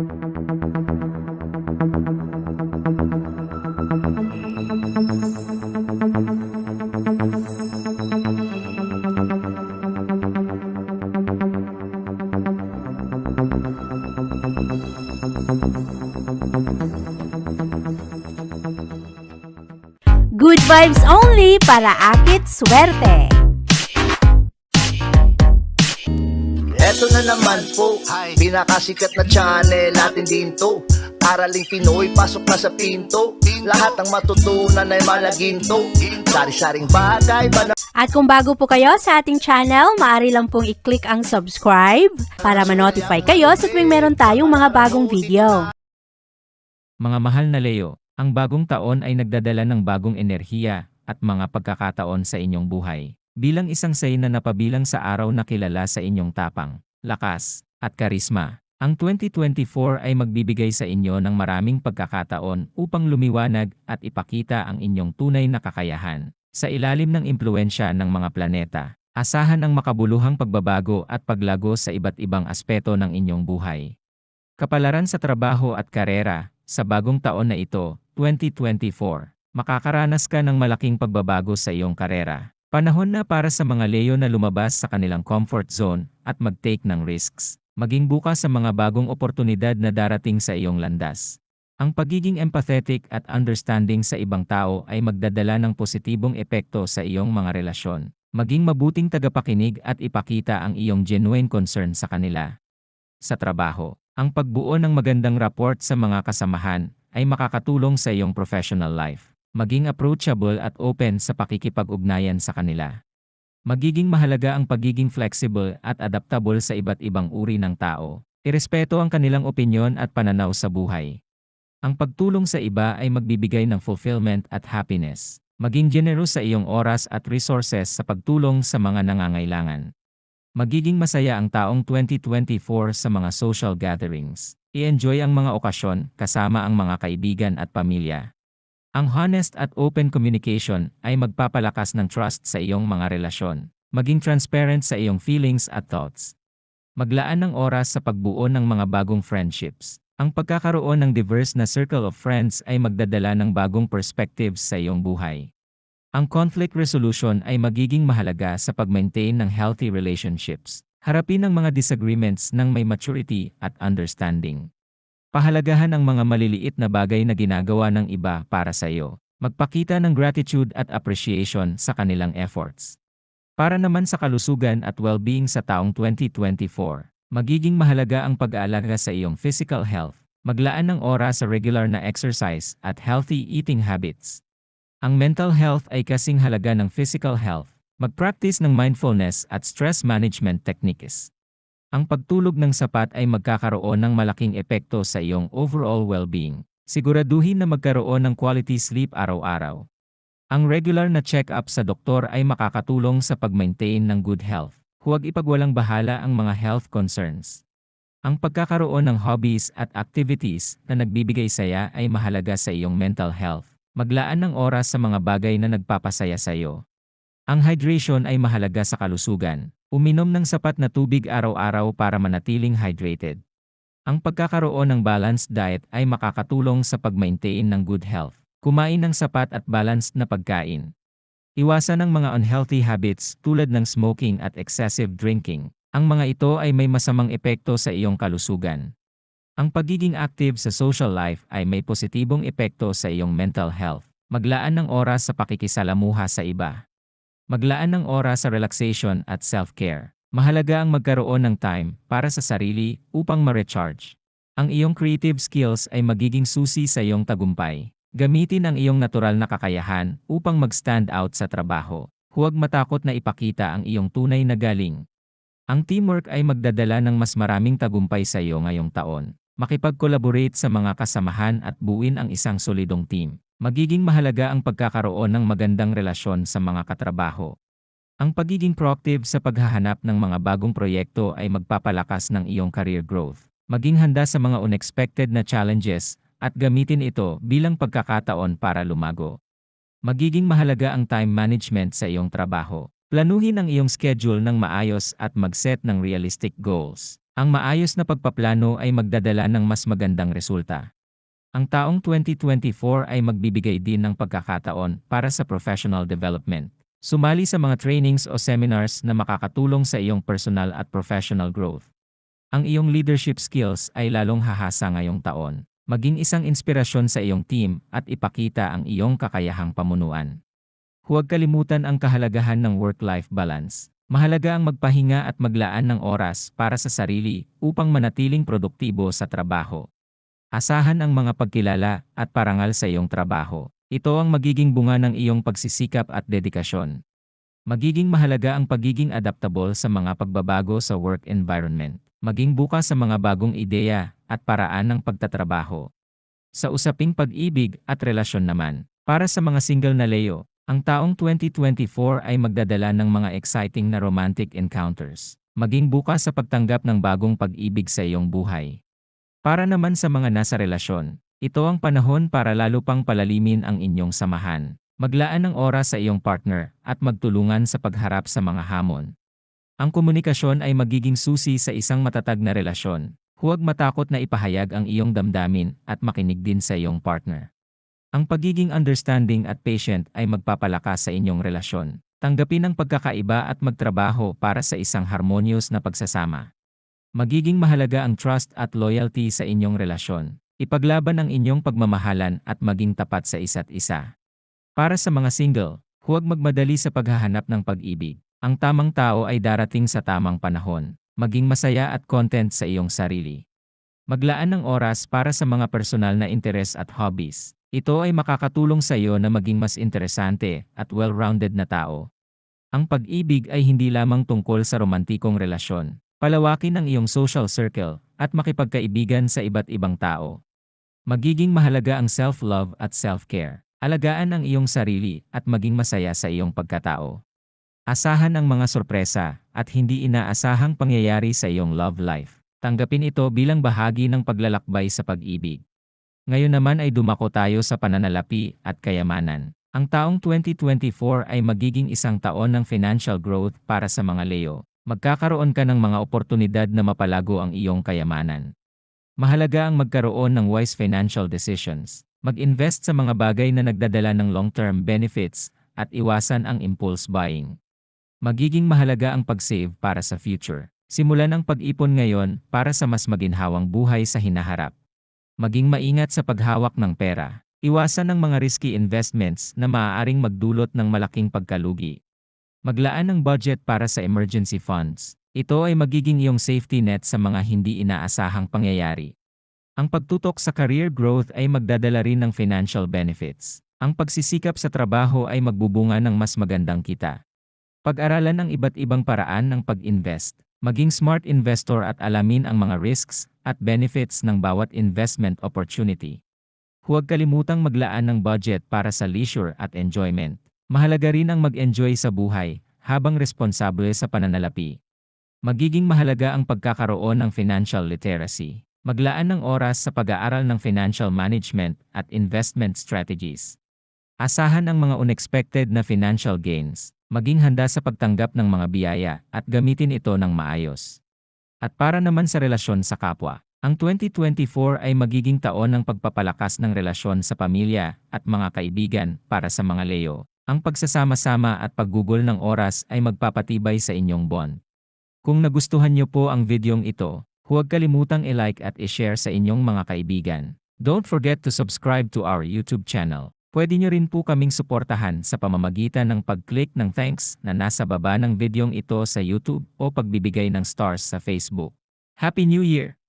Good vibes only para akit swerte. Eto na naman po, pinakasikat na channel natin din to Araling Pinoy, pasok na sa pinto. Lahat ng matutunan ay malaginto. Sari-saring bagay ba At kung bago po kayo sa ating channel, maaari lang pong i-click ang subscribe para ma-notify kayo sa tuwing meron tayong mga bagong video. Mga mahal na Leo, ang bagong taon ay nagdadala ng bagong enerhiya at mga pagkakataon sa inyong buhay. Bilang isang say na napabilang sa araw na kilala sa inyong tapang, lakas, at karisma, ang 2024 ay magbibigay sa inyo ng maraming pagkakataon upang lumiwanag at ipakita ang inyong tunay na kakayahan. Sa ilalim ng impluensya ng mga planeta, asahan ang makabuluhang pagbabago at paglago sa iba't ibang aspeto ng inyong buhay. Kapalaran sa trabaho at karera, sa bagong taon na ito, 2024, makakaranas ka ng malaking pagbabago sa iyong karera. Panahon na para sa mga Leo na lumabas sa kanilang comfort zone at mag-take ng risks. Maging bukas sa mga bagong oportunidad na darating sa iyong landas. Ang pagiging empathetic at understanding sa ibang tao ay magdadala ng positibong epekto sa iyong mga relasyon. Maging mabuting tagapakinig at ipakita ang iyong genuine concern sa kanila. Sa trabaho, ang pagbuo ng magandang rapport sa mga kasamahan ay makakatulong sa iyong professional life. Maging approachable at open sa pakikipag-ugnayan sa kanila. Magiging mahalaga ang pagiging flexible at adaptable sa iba't ibang uri ng tao. Irespeto ang kanilang opinyon at pananaw sa buhay. Ang pagtulong sa iba ay magbibigay ng fulfillment at happiness. Maging generous sa iyong oras at resources sa pagtulong sa mga nangangailangan. Magiging masaya ang taong 2024 sa mga social gatherings. I-enjoy ang mga okasyon kasama ang mga kaibigan at pamilya. Ang honest at open communication ay magpapalakas ng trust sa iyong mga relasyon. Maging transparent sa iyong feelings at thoughts. Maglaan ng oras sa pagbuo ng mga bagong friendships. Ang pagkakaroon ng diverse na circle of friends ay magdadala ng bagong perspectives sa iyong buhay. Ang conflict resolution ay magiging mahalaga sa pag-maintain ng healthy relationships. Harapin ang mga disagreements ng may maturity at understanding. Pahalagahan ang mga maliliit na bagay na ginagawa ng iba para sa iyo. Magpakita ng gratitude at appreciation sa kanilang efforts. Para naman sa kalusugan at well-being sa taong 2024, magiging mahalaga ang pag-aalaga sa iyong physical health. Maglaan ng oras sa regular na exercise at healthy eating habits. Ang mental health ay kasing halaga ng physical health. Mag-practice ng mindfulness at stress management techniques. Ang pagtulog ng sapat ay magkakaroon ng malaking epekto sa iyong overall well-being. Siguraduhin na magkaroon ng quality sleep araw-araw. Ang regular na check-up sa doktor ay makakatulong sa pag-maintain ng good health. Huwag ipagwalang bahala ang mga health concerns. Ang pagkakaroon ng hobbies at activities na nagbibigay saya ay mahalaga sa iyong mental health. Maglaan ng oras sa mga bagay na nagpapasaya sa iyo. Ang hydration ay mahalaga sa kalusugan. Uminom ng sapat na tubig araw-araw para manatiling hydrated. Ang pagkakaroon ng balanced diet ay makakatulong sa pag-maintain ng good health. Kumain ng sapat at balanced na pagkain. Iwasan ang mga unhealthy habits tulad ng smoking at excessive drinking. Ang mga ito ay may masamang epekto sa iyong kalusugan. Ang pagiging active sa social life ay may positibong epekto sa iyong mental health. Maglaan ng oras sa pakikisalamuha sa iba. Maglaan ng oras sa relaxation at self-care. Mahalaga ang magkaroon ng time para sa sarili upang ma-recharge. Ang iyong creative skills ay magiging susi sa iyong tagumpay. Gamitin ang iyong natural na kakayahan upang mag-stand out sa trabaho. Huwag matakot na ipakita ang iyong tunay na galing. Ang teamwork ay magdadala ng mas maraming tagumpay sa iyo ngayong taon. Makipag-collaborate sa mga kasamahan at buuin ang isang solidong team. Magiging mahalaga ang pagkakaroon ng magandang relasyon sa mga katrabaho. Ang pagiging proactive sa paghahanap ng mga bagong proyekto ay magpapalakas ng iyong career growth. Maging handa sa mga unexpected na challenges at gamitin ito bilang pagkakataon para lumago. Magiging mahalaga ang time management sa iyong trabaho. Planuhin ang iyong schedule ng maayos at mag-set ng realistic goals. Ang maayos na pagpaplano ay magdadala ng mas magandang resulta. Ang taong 2024 ay magbibigay din ng pagkakataon para sa professional development. Sumali sa mga trainings o seminars na makakatulong sa iyong personal at professional growth. Ang iyong leadership skills ay lalong hahasa ngayong taon. Maging isang inspirasyon sa iyong team at ipakita ang iyong kakayahang pamunuan. Huwag kalimutan ang kahalagahan ng work-life balance. Mahalaga ang magpahinga at maglaan ng oras para sa sarili upang manatiling produktibo sa trabaho. Asahan ang mga pagkilala at parangal sa iyong trabaho. Ito ang magiging bunga ng iyong pagsisikap at dedikasyon. Magiging mahalaga ang pagiging adaptable sa mga pagbabago sa work environment. Maging bukas sa mga bagong ideya at paraan ng pagtatrabaho. Sa usaping pag-ibig at relasyon naman, para sa mga single na Leo, ang taong 2024 ay magdadala ng mga exciting na romantic encounters. Maging bukas sa pagtanggap ng bagong pag-ibig sa iyong buhay. Para naman sa mga nasa relasyon, ito ang panahon para lalo pang palalimin ang inyong samahan. Maglaan ng oras sa iyong partner at magtulungan sa pagharap sa mga hamon. Ang komunikasyon ay magiging susi sa isang matatag na relasyon. Huwag matakot na ipahayag ang iyong damdamin at makinig din sa iyong partner. Ang pagiging understanding at patient ay magpapalakas sa inyong relasyon. Tanggapin ang pagkakaiba at magtrabaho para sa isang harmonious na pagsasama. Magiging mahalaga ang trust at loyalty sa inyong relasyon. Ipaglaban ang inyong pagmamahalan at maging tapat sa isa't isa. Para sa mga single, huwag magmadali sa paghahanap ng pag-ibig. Ang tamang tao ay darating sa tamang panahon. Maging masaya at content sa iyong sarili. Maglaan ng oras para sa mga personal na interes at hobbies. Ito ay makakatulong sa iyo na maging mas interesante at well-rounded na tao. Ang pag-ibig ay hindi lamang tungkol sa romantikong relasyon. Palawakin ang iyong social circle at makipagkaibigan sa iba't ibang tao. Magiging mahalaga ang self-love at self-care. Alagaan ang iyong sarili at maging masaya sa iyong pagkatao. Asahan ang mga sorpresa at hindi inaasahang pangyayari sa iyong love life. Tanggapin ito bilang bahagi ng paglalakbay sa pag-ibig. Ngayon naman ay dumako tayo sa pananalapi at kayamanan. Ang taong 2024 ay magiging isang taon ng financial growth para sa mga Leo. Magkakaroon ka ng mga oportunidad na mapalago ang iyong kayamanan. Mahalaga ang magkaroon ng wise financial decisions. Mag-invest sa mga bagay na nagdadala ng long-term benefits at iwasan ang impulse buying. Magiging mahalaga ang pag-save para sa future. Simulan ang pag-ipon ngayon para sa mas maginhawang buhay sa hinaharap. Maging maingat sa paghawak ng pera. Iwasan ang mga risky investments na maaaring magdulot ng malaking pagkalugi. Maglaan ng budget para sa emergency funds. Ito ay magiging iyong safety net sa mga hindi inaasahang pangyayari. Ang pagtutok sa career growth ay magdadala rin ng financial benefits. Ang pagsisikap sa trabaho ay magbubunga ng mas magandang kita. Pag-aralan ang iba't ibang paraan ng pag-invest. Maging smart investor at alamin ang mga risks at benefits ng bawat investment opportunity. Huwag kalimutang maglaan ng budget para sa leisure at enjoyment. Mahalaga rin ang mag-enjoy sa buhay habang responsable sa pananalapi. Magiging mahalaga ang pagkakaroon ng financial literacy. Maglaan ng oras sa pag-aaral ng financial management at investment strategies. Asahan ang mga unexpected na financial gains. Maging handa sa pagtanggap ng mga biyaya at gamitin ito ng maayos. At para naman sa relasyon sa kapwa, ang 2024 ay magiging taon ng pagpapalakas ng relasyon sa pamilya at mga kaibigan para sa mga Leo. Ang pagsasama-sama at paggugol ng oras ay magpapatibay sa inyong bond. Kung nagustuhan niyo po ang videong ito, huwag kalimutang i-like at i-share sa inyong mga kaibigan. Don't forget to subscribe to our YouTube channel. Pwede nyo rin po kaming suportahan sa pamamagitan ng pag-click ng thanks na nasa baba ng videong ito sa YouTube o pagbibigay ng stars sa Facebook. Happy New Year!